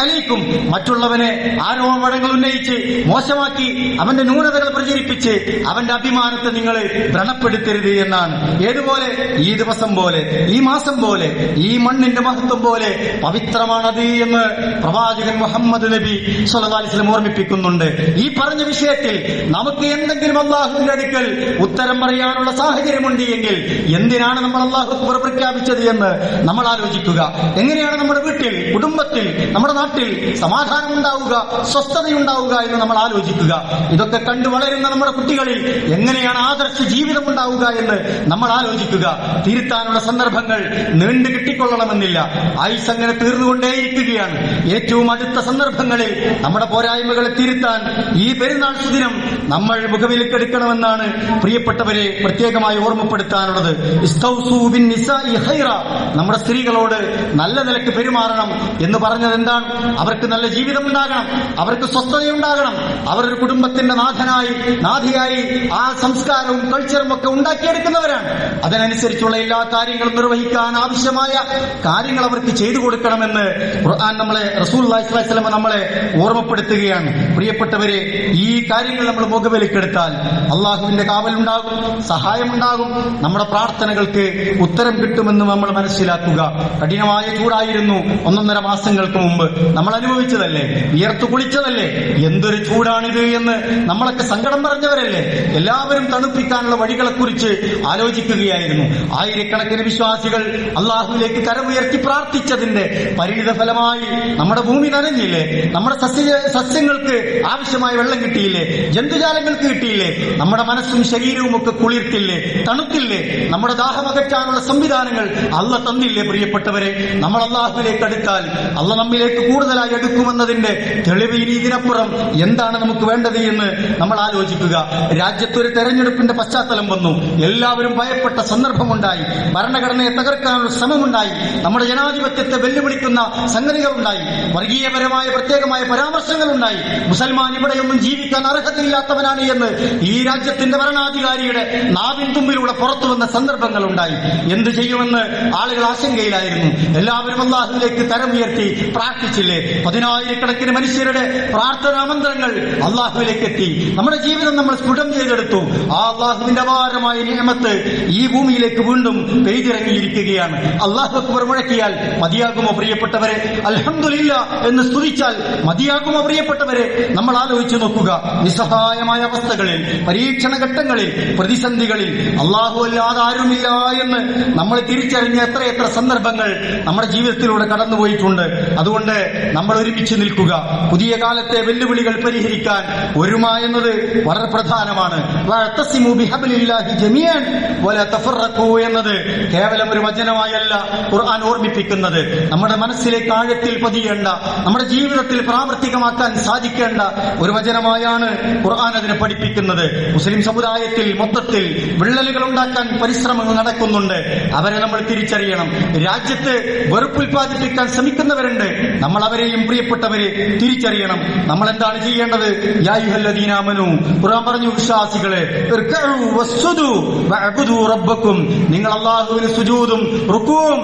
അലൈക്കും മറ്റുള്ളവനെ ആരോപണങ്ങൾ ഉന്നയിച്ച് മോശമാക്കി അവന്റെ ന്യൂനതകൾ പ്രചരിപ്പിച്ച് അവന്റെ അഭിമാനത്തെ നിങ്ങൾ വ്രണപ്പെടുത്തരുത് എന്നാണ്. ഏതുപോലെ? ഈ ദിവസം പോലെ ഈ മാസം പോലെ ഈ മണ്ണിന്റെ മഹത്വം പോലെ പവിത്രമാണത് എന്ന് പ്രവാചകൻ മുഹമ്മദ് നബി സ്വലതാലിസ്ലം ഓർമ്മിപ്പിക്കുന്നുണ്ട്. ഈ പറഞ്ഞ വിഷയത്തിൽ നമുക്ക് എന്തെങ്കിലും അള്ളാഹുവിന്റെ അടുക്കൽ ഉത്തരം പറയാനുള്ള സാഹചര്യമുണ്ട് എങ്കിൽ എന്തിനാണ് നമ്മൾ അള്ളാഹു അക്ബർ പ്രഖ്യാപിച്ചത് എന്ന് നമ്മൾ ആലോചിക്കുക. എങ്ങനെയാണ് നമ്മുടെ വീട്ടിൽ കുടുംബത്തിൽ നമ്മുടെ നാട്ടിൽ സമാധാനം ഉണ്ടാവുക സ്വസ്ഥതയുണ്ടാവുക എന്ന് നമ്മൾ ആലോചിക്കുക. ഇതൊക്കെ കണ്ടു വളരുന്ന നമ്മുടെ കുട്ടികളിൽ എങ്ങനെയാണ് ആദർശ ജീവിതം ഉണ്ടാവുക എന്ന് നമ്മൾ ആലോചിക്കുക തിരുത്താനുള്ള സന്ദർഭങ്ങൾ നീണ്ടു കിട്ടിക്കൊള്ളണമെന്നില്ല. ആയുസ് അങ്ങനെ തീർന്നുകൊണ്ടേയിരിക്കുകയാണ്. ഏറ്റവും അടുത്ത സന്ദർഭങ്ങളിൽ നമ്മുടെ പോരായ്മകളെ തിരുത്താൻ ഈ പെരുന്നാൾ സുദിനം നമ്മൾ മുഖവിലക്കെടുക്കണമെന്നാണ് പ്രിയപ്പെട്ടവരെ പ്രത്യേകമായി ഓർമ്മപ്പെടുത്താനുള്ളത്. നമ്മുടെ സ്ത്രീകളോട് നല്ല നിലയ്ക്ക് പെരുമാറണം എന്ന് പറഞ്ഞത് എന്താണ് അവർക്ക് നല്ല ജീവിതം ഉണ്ടാകണം അവർക്ക് സ്വസ്ഥതയുണ്ടാകണം. അവർ ഒരു കുടുംബത്തിന്റെ നാഥനായി നാഥിയായി ആ സംസ്കാരവും കൾച്ചറും ഒക്കെ ഉണ്ടാക്കിയെടുക്കുന്നവരാണ്. അതിനനുസരിച്ചുള്ള എല്ലാ കാര്യങ്ങളും നിർവഹിക്കാൻ ആവശ്യമായ കാര്യങ്ങൾ അവർക്ക് ചെയ്തു കൊടുക്കണമെന്ന് ഖുർആൻ നമ്മളെ റസൂൽ വസ്ലമ നമ്മളെ ഓർമ്മപ്പെടുത്തുകയാണ്. പ്രിയപ്പെട്ടവരെ ഈ കാര്യങ്ങൾ നമ്മൾ മുഖവിലക്കെടുത്താൽ അള്ളാഹുവിന്റെ കാവലുണ്ടാകും സഹായമുണ്ടാകും. നമ്മുടെ പ്രാർത്ഥനകൾക്ക് ഉത്തരം കിട്ടുമെന്ന് നമ്മൾ മനസ്സിലാക്കുക. കഠിനമായ ചൂടായിരുന്നു ഒന്നൊന്നര മാസങ്ങൾക്ക് മുമ്പ്. നമ്മൾ അനുഭവിച്ചതല്ലേ? വിയർത്തു കുളിച്ചതല്ലേ? എന്തൊരു ചൂടാണിത് എന്ന് നമ്മളൊക്കെ സങ്കടം പറഞ്ഞവരല്ലേ എല്ലാവരും തണുപ്പിക്കാനുള്ള വഴികളെ കുറിച്ച് ആലോചിക്കുകയായിരുന്നു. ആയിരക്കണക്കിന് വിശ്വാസികൾ അള്ളാഹുവിലേക്ക് കരമുയർത്തി പ്രാർത്ഥിച്ചതിന്റെ പരിണിത ഫലമായി നമ്മുടെ ഭൂമി നനഞ്ഞില്ലേ? നമ്മുടെ സസ്യ സസ്യങ്ങൾക്ക് ആവശ്യമായ വെള്ളം കിട്ടിയില്ലേ? ജന്തുജാലങ്ങൾക്ക് കിട്ടിയില്ലേ? നമ്മുടെ മനസ്സും ശരീരവും ഒക്കെ കുളിർത്തില്ലേ? തണുത്തില്ലേ? നമ്മുടെ ദാഹമകറ്റാനുള്ള സംവിധാനങ്ങൾ അല്ല തന്നില്ലേ പ്രിയപ്പെട്ടവരെ? നമ്മൾ അള്ളാഹുവിലേക്ക് അടുത്താൽ അല്ല നമ്മിലേക്ക് കൂടുതലായി എടുക്കുമെന്നതിന്റെ തെളിവ് ഇനി ഇതിനപ്പുറം എന്താണ് നമുക്ക് വേണ്ടത് എന്ന് നമ്മൾ ആലോചിക്കുക. രാജ്യത്തൊരു തെരഞ്ഞെടുപ്പിന്റെ പശ്ചാത്തലം വന്നു. എല്ലാവരും ഭയപ്പെട്ട സന്ദർഭമുണ്ടായി. ഭരണഘടനയെ തകർക്കാനുള്ള ശ്രമമുണ്ടായി. നമ്മുടെ ജനാധിപത്യത്തെ വെല്ലുവിളിക്കുന്ന സംഗതികളുണ്ടായി. വർഗീയപരമായ പ്രത്യേകമായ പരാമർശങ്ങളുണ്ടായി. മുസൽമാൻ ഇവിടെയൊന്നും ജീവിക്കാൻ അർഹതയില്ലാത്തവനാണ് എന്ന് ഈ രാജ്യത്തിന്റെ ഭരണാധികാരിയുടെ നാവിൻ തുമ്പിലൂടെ പുറത്തു വന്ന സന്ദർഭങ്ങളുണ്ടായി. എന്തു ചെയ്യുമെന്ന് ആളുകൾ ആശങ്കയിലായിരുന്നു. എല്ലാവരും അള്ളാഹുലേക്ക് തരം ഉയർത്തി പ്രാർത്ഥിച്ചില്ലേ? പതിനായിരക്കണക്കിന് മനുഷ്യരുടെ പ്രാർത്ഥനാ മന്ത്രങ്ങൾ അള്ളാഹുവിലേക്ക് എത്തി. നമ്മുടെ ജീവിതം നമ്മൾ സ്ഫുടം ചെയ്തെടുത്തു. ആ അള്ളാഹുവിന്റെ അപാരമായ നിയമത്ത് ഈ ഭൂമിയിലേക്ക് വീണ്ടും പെയ്തിറങ്ങിയിരിക്കുകയാണ്. അള്ളാഹു അക്ബർ മുഴക്കിയാൽ മതിയാകുമോ പ്രിയപ്പെട്ടവരെ? അലഹമില്ല എന്ന് സ്തുതിച്ചാൽ മതിയാകുമോ പ്രിയപ്പെട്ടവരെ? നമ്മൾ ആലോചിച്ചു നോക്കുക. നിസ്സഹായമായ അവസ്ഥകളിൽ പരീക്ഷണ ഘട്ടങ്ങളിൽ പ്രതിസന്ധികളിൽ അള്ളാഹു അല്ലാതെ ആരുമില്ല എന്ന് നമ്മൾ തിരിച്ചറിഞ്ഞ എത്രയെത്ര സന്ദർഭങ്ങൾ നമ്മുടെ ജീവിതത്തിലൂടെ കടന്നുപോയിട്ടുണ്ട്. അതുകൊണ്ട് നമ്മൾ ഒരുമിച്ച് നിൽക്കുക. പുതിയ കാലത്തെ വെല്ലുവിളികൾ പരിഹരിക്കാൻ ഒരുമ എന്നത് വളരെ പ്രധാനമാണ്. എന്നത് കേവലം ഒരു വചനമായല്ല ഖുർആൻ ഓർമ്മിപ്പിക്കുന്നത്. നമ്മുടെ മനസ്സിലേക്ക് ആഴത്തിൽ പതിയേണ്ട നമ്മുടെ ജീവിതത്തിൽ പ്രാവർത്തികമാക്കാൻ സാധിക്കേണ്ട ഒരു വചനമായാണ് ഖുർആൻ അതിനെ പഠിപ്പിക്കുന്നത്. മുസ്ലിം സമുദായത്തിൽ മൊത്തത്തിൽ വിള്ളലുകൾ ഉണ്ടാക്കാൻ പരിശ്രമങ്ങൾ നടക്കുന്നുണ്ട്. അവരെ നമ്മൾ തിരിച്ചറിയണം. രാജ്യത്ത് വെറുപ്പുൽപാദിപ്പിക്കാൻ ശ്രമിക്കുന്നവരുണ്ട്. നമ്മൾ അവരെയും പ്രിയപ്പെട്ടവരെ തിരിച്ചറിയണം. നമ്മൾ എന്താണ് ചെയ്യേണ്ടത്? യാ അയ്യുഹല്ലദീനാമനു ഖുർആൻ പറഞ്ഞു വിശ്വാസികളെ റബ്ബക്കും നിങ്ങൾ അള്ളാഹുവിന് സുജൂതും റുക്കുവും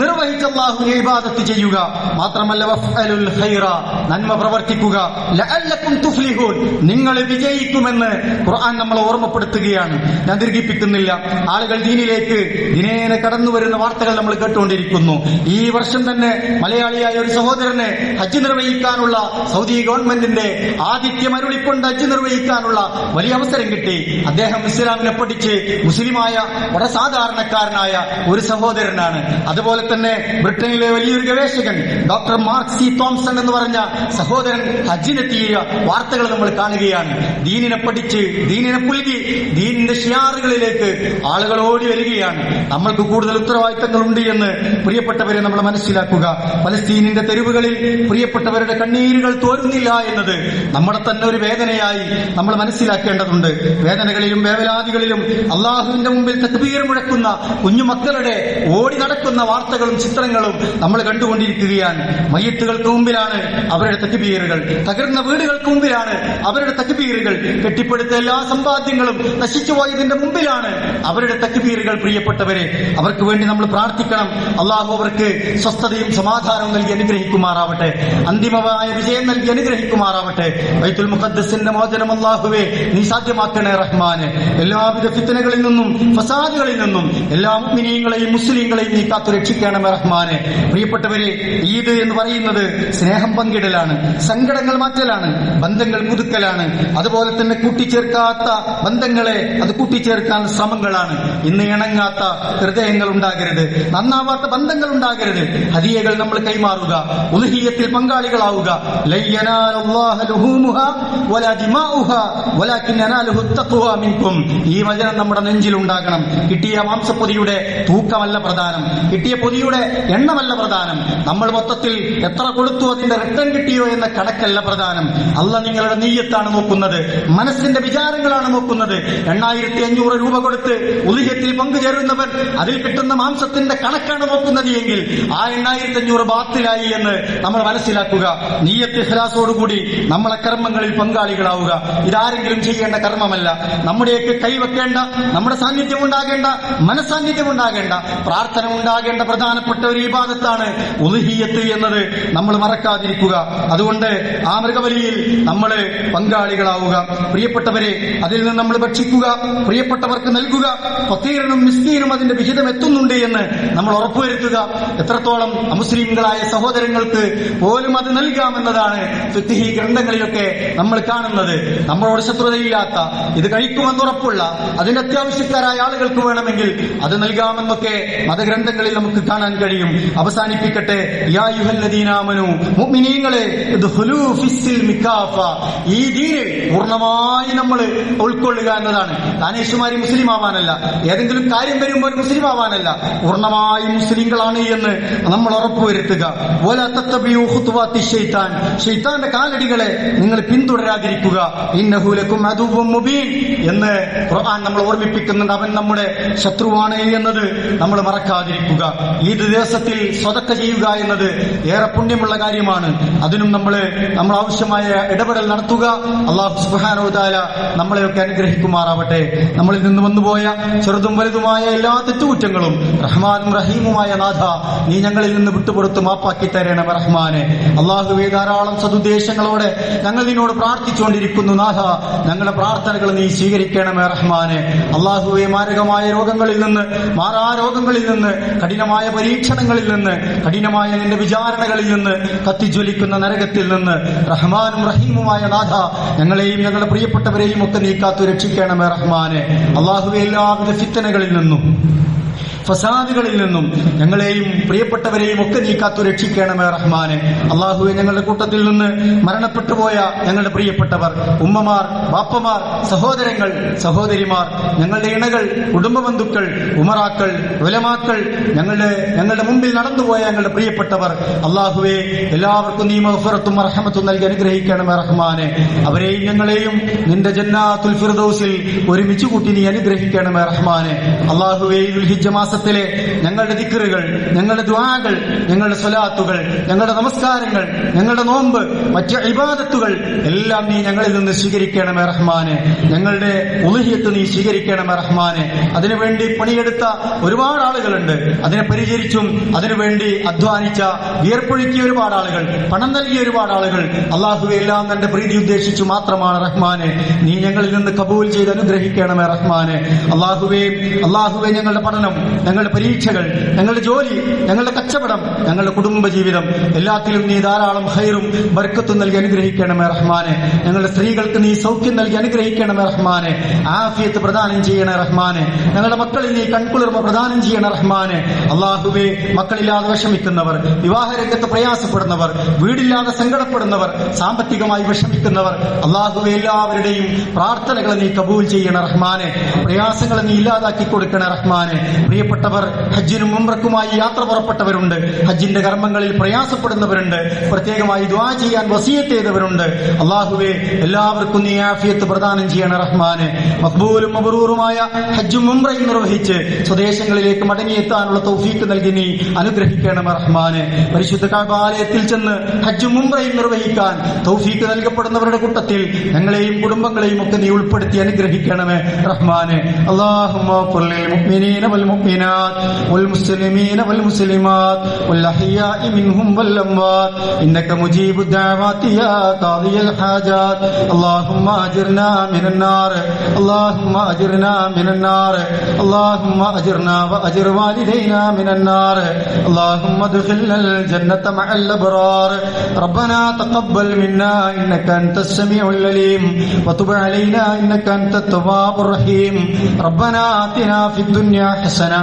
നിർവഹിച്ച അല്ലാഹുവിനെ ഇബാദത്ത് ചെയ്യുക. മാത്രമല്ല വഫ്അലുൽ ഖൈറ നന്മ പ്രവർത്തിക്കുക. ലഅല്ലക്കും തുഫ്ലിഹൂൻ നിങ്ങൾ വിജയിക്കുമെന്ന് ഖുർആൻ നമ്മളെ ഓർമ്മപ്പെടുത്തുകയാണ്. ഞാൻ ദീർഘിപ്പിക്കുന്നില്ല. ആളുകൾ ദീനിലേക്ക് ദിനേന കടന്നു വരുന്ന വാർത്തകൾ നമ്മൾ കേട്ടുകൊണ്ടിരിക്കുന്നു. ഈ വർഷം തന്നെ മലയാളിയായ ഒരു സഹോദരനെ ഹജ്ജ് നിർവഹിക്കാനുള്ള സൗദി ഗവൺമെന്റിന്റെ ആതിഥ്യം അരുളിക്കൊണ്ട് ഹജ്ജ് നിർവഹിക്കാനുള്ള വലിയ അവസരം കിട്ടി. അദ്ദേഹം ഇസ്ലാമിനെ പഠിച്ച് മുസ്ലിമായ വളരെ സാധാരണക്കാരനായ ഒരു സഹോദരനാണ്. അതുപോലെ തന്നെ ബ്രിട്ടനിലെ വലിയൊരു ഗവേഷകൻ ഡോക്ടർ മാർക്ക് സി. തോംസൺ എന്ന് പറഞ്ഞ സഹോദരൻ ഹജ്ജിനെത്തിയ വാർത്തകൾ നമ്മൾ കാണുകയാണ്. ദീനിനെ പഠിച്ച് ദീനിനെ പുലുകി ദീനിന്റെ ഷിയാറുകളിലേക്ക് ആളുകൾ ഓടി വരികയാണ്. നമ്മൾക്ക് കൂടുതൽ ഉത്തരവാദിത്തങ്ങൾ ഉണ്ട് എന്ന് പ്രിയപ്പെട്ടവരെ നമ്മൾ മനസ്സിലാക്കുക. പലസ്തീനിന്റെ തെരുവുകളിൽ പ്രിയപ്പെട്ടവരുടെ കണ്ണീരുകൾ തോരുന്നില്ല എന്നത് നമ്മുടെ തന്നെ ഒരു വേദനയായി നമ്മൾ മനസ്സിലാക്കേണ്ടതുണ്ട്. വേദനകളിലും വേവലാദികളിലും അള്ളാഹുവിന്റെ മുമ്പിൽ തക്ബീർ മുഴക്കുന്ന കുഞ്ഞുമക്കളുടെ ഓടി നടക്കുന്ന വാർത്തകളും ചിത്രങ്ങളും നമ്മൾ കണ്ടുകൊണ്ടിരിക്കുകയാണ്. മയ്യത്തുകൾക്ക് മുമ്പിലാണ് അവരുടെ തക്ബീറുകൾ. തകർന്ന വീടുകൾക്ക് മുമ്പിലാണ് അവരുടെ തക്ബീറുകൾ. കെട്ടിപ്പടുത്ത എല്ലാ സമ്പാദ്യങ്ങളും നശിച്ചുപോയതിന്റെ മുമ്പിലാണ് അവരുടെ തക്ബീറുകൾ പ്രിയപ്പെട്ടവരെ. അവർക്ക് വേണ്ടി നമ്മൾ പ്രാർത്ഥിക്കണം. അള്ളാഹു അവർക്ക് സ്വസ്ഥതയും സമാധാനവും നൽകി അനുഗ്രഹിക്കുമാറാവട്ടെ. അന്തിമമായ വിജയം നൽകി അനുഗ്രഹിക്കുമാറാവട്ടെ. ബൈത്തുൽ മുഖദ്സിന്റെ മോചനം അള്ളാഹുവെ നീ സാധ്യമാക്കണേ റഹ്മാന്. എല്ലാവിധ ഫിത്തനകളിൽ നിന്നും ഫസാദുകളിൽ നിന്നും എല്ലാ മുഅ്മിനീങ്ങളെയും മുസ്ലിങ്ങളെയും നീ കാത്തു രക്ഷിക്കണമേ റഹ്മാനെ. പ്രിയപ്പെട്ടവരെ ഈദ് എന്ന് പറയുന്നത് സ്നേഹം പങ്കിടലാണ് സങ്കടങ്ങൾ മാറ്റലാണ് ബന്ധങ്ങൾ പുതുക്കലാണ്. അതുപോലെ തന്നെ കൂട്ടിച്ചേർക്കാത്ത ബന്ധങ്ങളെ അത് കൂട്ടിച്ചേർക്കാൻ ശ്രമങ്ങളാണ്. ഇന്ന് ഇണങ്ങാത്ത ഹൃദയങ്ങൾ ഉണ്ടാകരുത് നന്നാവാത്ത ബന്ധങ്ങൾ ഉണ്ടാകരുത്. ഹദിയകൾ നമ്മൾ കൈമാറുക ഉൽഹിയത്തിൽ പങ്കാളികളാവുക. ഈ വചനം നമ്മുടെ നെഞ്ചിൽ ഉണ്ടാകണം. കിട്ടിയ മാംസപ്പൊതിയുടെ തൂക്കമല്ല പ്രധാനം. കിട്ടിയ പൊതിയുടെ എണ്ണമല്ല പ്രധാനം. നമ്മൾ മൊത്തത്തിൽ എത്ര കൊടുത്തു അതിന്റെ റിട്ടേൺ കിട്ടിയോ എന്ന കണക്കല്ല പ്രധാനം. അല്ല നിങ്ങളുടെ നെയ്യത്താണ് നോക്കുന്നത്. മനസ്സിന്റെ വിചാരങ്ങളാണ് നോക്കുന്നത്. എണ്ണായിരത്തി അഞ്ഞൂറ് രൂപ കൊടുത്ത് ഉലിഹത്തിൽ പങ്കുചേരുന്നവൻ അതിൽ കിട്ടുന്ന മാംസത്തിന്റെ കണക്കാണ് നോക്കുന്നത് എങ്കിൽ ആ എണ്ണായിരത്തി അഞ്ഞൂറ് ബാത്തിലായി എന്ന് നമ്മൾ മനസ്സിലാക്കുക. നീയത്ത് ഹിലാസോടുകൂടി നമ്മളെ കർമ്മങ്ങളിൽ പങ്കാളികളാവുക. ഇതാരെങ്കിലും ചെയ്യേണ്ട കർമ്മമല്ല. നമ്മുടെയൊക്കെ കൈവെക്കേണ്ട നമ്മുടെ സാന്നിധ്യം ഉണ്ടാകേണ്ട മനസാന്നിധ്യം ഉണ്ടാകേണ്ട പ്രാർത്ഥന ഉണ്ടാകേണ്ട പ്രധാനപ്പെട്ട ഒരു വിവാദത്താണ് ഉലുഹിയത്ത് എന്നത്. നമ്മൾ മറക്കാതിരിക്കുക. അതുകൊണ്ട് ആ മൃഗബലിയിൽ നമ്മൾ പങ്കാളികളാവുക. പ്രിയപ്പെട്ടവരെ അതിൽ നിന്ന് നമ്മൾ ഭക്ഷിക്കുക. പ്രിയപ്പെട്ടവർക്ക് നൽകുക. പത്തീരനും മിസ്തീനും അതിന്റെ വിഹിതം എത്തുന്നുണ്ട് എന്ന് നമ്മൾ ഉറപ്പുവരുത്തുക. എത്രത്തോളം അമുസ്ലിങ്ങളായ സഹോദരങ്ങൾക്ക് പോലും അത് നൽകാമെന്നതാണ് ഫിത്തിഹി ഗ്രന്ഥങ്ങളിലൊക്കെ നമ്മൾ കാണുന്നത്. നമ്മളോട് ശത്രുതയില്ലാത്ത ഇത് കഴിക്കുമെന്നുറപ്പുള്ള അതിന്റെ അത്യാവശ്യക്കാരായ ആളുകൾക്ക് വേണമെങ്കിൽ അത് നൽകാമെന്നൊക്കെ മതഗ്രന്ഥങ്ങളിൽ നമുക്ക് കാണാൻ കഴിയും. അവസാനിപ്പിക്കട്ടെ. ഈ ദീനിൽ പൂർണമായി നമ്മൾ ഉൾക്കൊള്ളുക എന്നതാണ്. താനേശുമാരി മുസ്ലിം ആവാനല്ല. ഏതെങ്കിലും കാര്യം വരുമ്പോൾ മുസ്ലിം ആവാനല്ല. പൂർണമായി മുസ്ലിങ്ങളാണ് എന്ന് നമ്മൾ ഉറപ്പുവരുത്തുക ഷെയ്ത്താന്റെ കാലടികളെ നിങ്ങൾ പിന്തുടരാതിരിക്കുക. ഇന്നഹു ലക്കും അദുവ്വം മുബീൻ എന്ന് ഖുർആൻ നമ്മൾ ഓർമ്മിപ്പിക്കുന്നുണ്ട് അവൻ നമ്മുടെ ശത്രുവാണ് എന്നത് നമ്മൾ മറക്കാതിരിക്കുക. ഈ ദിവസത്തിൽ സ്വതക്ക ചെയ്യുക എന്നത് ഏറെ പുണ്യമുള്ള കാര്യമാണ്. അതിനും നമ്മൾ നമ്മൾ ആവശ്യമായ ഇടപെടൽ നടത്തുക. അള്ളാഹു വതആല നമ്മളെയൊക്കെ അനുഗ്രഹിക്കുമാറാവട്ടെ. നമ്മളിൽ നിന്ന് വന്നുപോയ ചെറുതും വലുതുമായ എല്ലാ തെറ്റുകുറ്റങ്ങളും റഹ്മാനും റഹീമുമായ നാഥ നീ ഞങ്ങളിൽ നിന്ന് വിട്ടുപുറത്ത് മാപ്പാക്കി തരേണ റഹ്മാനെ. അള്ളാഹുവെ ധാരാളം സതുദ്ദേശങ്ങളോടെ ഞങ്ങൾ നിന്നോട് പ്രാർത്ഥിച്ചുകൊണ്ടിരിക്കുന്നു നാഥ. ഞങ്ങളുടെ പ്രാർത്ഥനകൾ നീ സ്വീകരിക്കണമേ റഹ്മാനെ. അള്ളാഹുവെ മാരകമായ രോഗങ്ങളിൽ നിന്ന് മാറാ രോഗങ്ങളിൽ നിന്ന് കഠിനമായ പരീക്ഷണങ്ങളിൽ നിന്ന് കഠിനമായ നിന്റെ വിചാരണകളിൽ നിന്ന് കത്തിജ്വലിക്കുന്ന നരകത്തിൽ നിന്ന്. റഹ്മാനും റഹീമുമായ നാഥ ഞങ്ങളെയും ഞങ്ങളുടെ പ്രിയപ്പെട്ടവരെയും ഒക്കെ നീക്കാത്തു രക്ഷിക്കണമേ റഹ്മാനെ. അള്ളാഹുവെ എല്ലാവിധ ഫിത്തനകളിൽ നിന്നും. ഫസാദുകളിൽ നിന്നും ഞങ്ങളെയും പ്രിയപ്പെട്ടവരെയും ഒക്കെ നീ കാത്തു രക്ഷിക്കണമേ റഹ്മാനെ. അള്ളാഹുവെ ഞങ്ങളുടെ കൂട്ടത്തിൽ നിന്ന് മരണപ്പെട്ടു പോയ ഞങ്ങളുടെ പ്രിയപ്പെട്ടവർ ഉമ്മമാർ ബാപ്പമാർ സഹോദരങ്ങൾ സഹോദരിമാർ ഞങ്ങളുടെ ഇണകൾ കുടുംബ ബന്ധുക്കൾ ഉമറാക്കൾ ഉലമാക്കൾ ഞങ്ങളുടെ ഞങ്ങളുടെ മുമ്പിൽ നടന്നുപോയ ഞങ്ങളുടെ പ്രിയപ്പെട്ടവർ അള്ളാഹുവെ എല്ലാവർക്കും നീ മഹഫറത്തും അർഹമത്തും നൽകി അനുഗ്രഹിക്കണമേ റഹ്മാനെ. അവരെയും ഞങ്ങളെയും നിന്റെ ജന്നാത്തുൽ ഫിർദൗസിൽ ഒരുമിച്ച് കൂട്ടി നീ അനുഗ്രഹിക്കണമേ റഹ്മാനെ. അള്ളാഹുവെ ഈ ദുൽഹിജ്ജ മാസത്തിലെ ഞങ്ങളുടെ ദിക്റുകൾ ഞങ്ങളുടെ ദ്വാകൾ ഞങ്ങളുടെ സ്വലാത്തുകൾ ഞങ്ങളുടെ നമസ്കാരങ്ങൾ ഞങ്ങളുടെ നോമ്പ് മറ്റ് ഇബാദത്തുകൾ എല്ലാം നീ ഞങ്ങളിൽ നിന്ന് സ്വീകരിക്കണമേ റഹ്മാന്. ഞങ്ങളുടെ ഉലഹിയത്ത് നീ സ്വീകരിക്കണമേ റഹ്മാന്. അതിനുവേണ്ടി പണിയെടുത്ത ഒരുപാട് ആളുകളുണ്ട്. അതിനെ പരിചരിച്ചും അതിനുവേണ്ടി അധ്വാനിച്ച വിയർപ്പൊഴുക്കിയ ഒരുപാട് ആളുകൾ പണം നൽകിയ ഒരുപാട് ആളുകൾ അള്ളാഹുവെ എല്ലാം തന്റെ പ്രീതി ഉദ്ദേശിച്ചു മാത്രമാണ് റഹ്മാന്. നീ ഞങ്ങളിൽ നിന്ന് കബൂൽ ചെയ്ത് അനുഗ്രഹിക്കണമേ റഹ്മാന്. അള്ളാഹുവേ അള്ളാഹുവെ ഞങ്ങളുടെ പഠനം ഞങ്ങളുടെ പരീക്ഷകൾ ഞങ്ങളുടെ ജോലി ഞങ്ങളുടെ കച്ചവടം ഞങ്ങളുടെ കുടുംബ ജീവിതം എല്ലാത്തിലും നീ ധാരാളം ഹൈറും ബർക്കത്തും നൽകി അനുഗ്രഹിക്കണമേ റഹ്മാനെ. ഞങ്ങളുടെ സ്ത്രീകൾക്ക് നീ സൗഖ്യം നൽകി അനുഗ്രഹിക്കണമേ റഹ്മാനെ. ആഫിയത്ത് പ്രദാനം ചെയ്യണേ റഹ്മാനെ. ഞങ്ങളുടെ മക്കളിൽ നീ കൺകുളിർമ പ്രദാനം ചെയ്യണ റഹ്മാനെ. അള്ളാഹുബേ മക്കളില്ലാതെ വിഷമിക്കുന്നവർ വിവാഹരംഗത്ത് പ്രയാസപ്പെടുന്നവർ വീടില്ലാതെ സങ്കടപ്പെടുന്നവർ സാമ്പത്തികമായി വിഷമിക്കുന്നവർ അള്ളാഹുബെ എല്ലാവരുടെയും പ്രാർത്ഥനകളെ നീ കബൂൽ ചെയ്യണ റഹ്മാനെ. പ്രയാസങ്ങളെ നീ ഇല്ലാതാക്കി കൊടുക്കണ റഹ്മാനെ. പ്രിയപ്പെട്ടവർ ഹജ്ജിനും മുമ്പ്രക്കുമായി യാത്ര പുറപ്പെട്ടവരുണ്ട്. ഹജ്ജിന്റെ കർമ്മങ്ങളിൽ പ്രയാസപ്പെടുന്നവരുണ്ട്. പ്രത്യേകമായി ദ്വാ ചെയ്യാൻ വസീയത്ത് ചെയ്തവരുണ്ട്. അള്ളാഹുവെ എല്ലാവർക്കും നീ ആഫിയത്ത് പ്രദാനം ചെയ്യണ റഹ്മാന്. മക്ബൂലും മബറൂറുമായ ഹജ്ജും മുംറയും നിർവഹിച്ച് സ്വദേശങ്ങളിലേക്ക് മടങ്ങിയെത്താനുള്ള തൗഫീക്ക് നൽകി നീ അനുഗ്രഹിക്കണം റഹ്മാന്. പരിശുദ്ധ കാബാലയത്തിൽ ചെന്ന് ഹജ്ജും മുംറയും നിർവഹിക്കാൻ തൗഫീക്ക് നൽകപ്പെടുന്നവരുടെ കൂട്ടത്തിൽ ഞങ്ങളെയും കുടുംബങ്ങളെയും ഒക്കെ നീ ഉൾപ്പെടുത്തി അനുഗ്രഹിക്കണമേ റഹ്മാന്. അള്ളാഹു മുഅ്മിനീന വൽ മുഅ്മിനാ والمؤمنات والمسلمين والمسلمات والأحياء منهم والأموات. إنك مجيب الدعوات يا قاضي الحاجات. اللهم أجرنا من النار. اللهم أجرنا من النار. اللهم أجرنا وأجر والدينا من النار. اللهم ادخلنا الجنة مع الأبرار. ربنا تقبل منا. إنك أنت السميع العليم. وتب علينا. إنك أنت التواب الرحيم. ربنا آتنا في الدنيا حسنة